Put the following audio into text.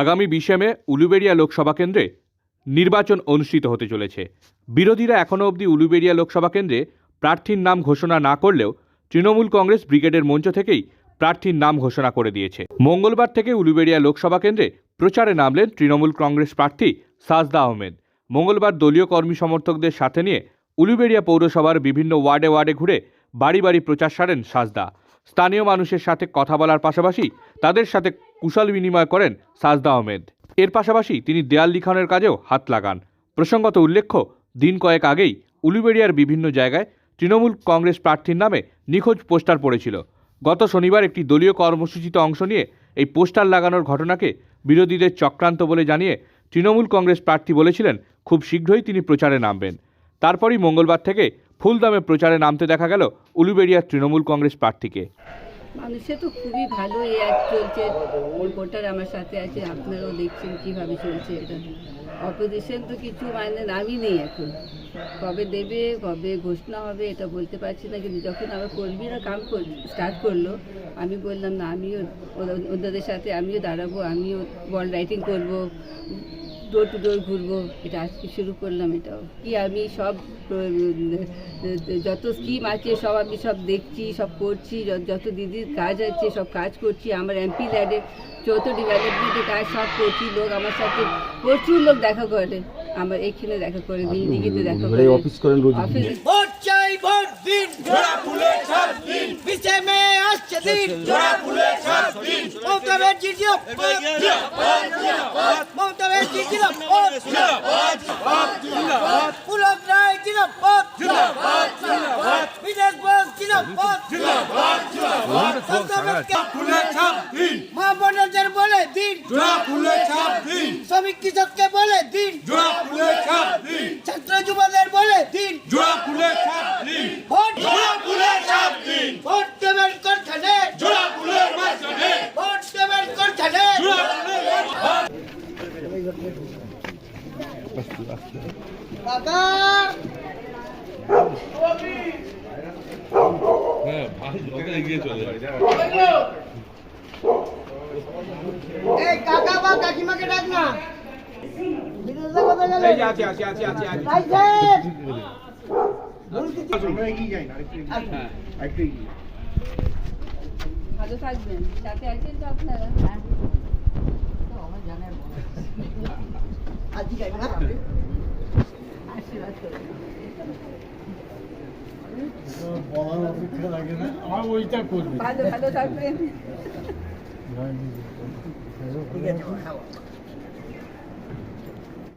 আগামী বিশে মে উলুবেড়িয়া লোকসভা কেন্দ্রে নির্বাচন অনুষ্ঠিত হতে চলেছে। বিরোধীরা এখনও অবধি উলুবেড়িয়া লোকসভা কেন্দ্রে প্রার্থীর নাম ঘোষণা না করলেও তৃণমূল কংগ্রেস ব্রিগেডের মঞ্চ থেকেই প্রার্থীর নাম ঘোষণা করে দিয়েছে। মঙ্গলবার থেকে উলুবেড়িয়া লোকসভা কেন্দ্রে প্রচারে নামলেন তৃণমূল কংগ্রেস প্রার্থী সাজদা আহমেদ। মঙ্গলবার দলীয় কর্মী সমর্থকদের সাথে নিয়ে উলুবেড়িয়া পৌরসভার বিভিন্ন ওয়ার্ডে ওয়ার্ডে ঘুরে বাড়ি বাড়ি প্রচার সারেন সাজদা। স্থানীয় মানুষের সাথে কথা বলার পাশাপাশি তাদের সাথে কুশল বিনিময় করেন সাজদা আহমেদ। এর পাশাপাশি তিনি দেয়াল লিখনের কাজেও হাত লাগান। প্রসঙ্গত উল্লেখ্য, দিন কয়েক আগেই উলুবেড়িয়ার বিভিন্ন জায়গায় তৃণমূল কংগ্রেস প্রার্থীর নামে নিখোঁজ পোস্টার পড়েছিল। গত শনিবার একটি দলীয় কর্মসূচিতে অংশ নিয়ে এই পোস্টার লাগানোর ঘটনাকে বিরোধীদের চক্রান্ত বলে জানিয়ে তৃণমূল কংগ্রেস প্রার্থী বলেছিলেন, খুব শীঘ্রই তিনি প্রচারে নামবেন। তারপরই মঙ্গলবার থেকে ফুল দামে প্রচারে নামতে দেখা গেল উলুবেড়িয়ার তৃণমূল কংগ্রেস প্রার্থীকে। মানুষের তো খুবই ভালো এই অ্যাড চলছে। রিপোর্টার আমার সাথে আছে, আপনারাও দেখছেন কীভাবে চলছে এটা। অপোজিশন তো কিছু মানে নামই নেই এখন। কবে দেবে, কবে ঘোষণা হবে এটা বলতে পারছি না, কিন্তু যখন আমার কর্মীরা কাম স্টার্ট করল, আমি বললাম, না, আমিও ওদের সাথে আমিও দাঁড়াবো, আমিও বল রাইটিং করব। ডোর টু ডোর ঘুরবো এটা আজকে শুরু করলাম এটাও। কি আমি সব যত স্কিম আছে সব আমি সব দেখছি সব করছি যত দিদির কাজ আছে সব কাজ করছি আমার এমপি ল্যাডে যত ডেভেলপমেন্টের কাজ সব করছি লোক আমার সাথে প্রচুর লোক দেখা করে। আমার এখানে দেখা করে দিল্লিতে দেখা করে। অফিস করেন রোজ অফিস ভোট চাই ভোট দিন। দিন আসছে দিন। জোড়া ফুলে মমতা ব্যানার্জি ফুলে ছাপ দিন। মা বোনদের বলে দিন। দিন। শ্রমিক কৃষককে বলে দিন। হ্যাঁ ভাই যত এগিয়ে চলে এই কাকা বা কাকিমাকে ডাক না। আছে ভালো থাকবেন। সাথে আছেন তো আপনারা? বলার অপেক্ষা লাগে না আমার ওইটা করবে ভালো ভালো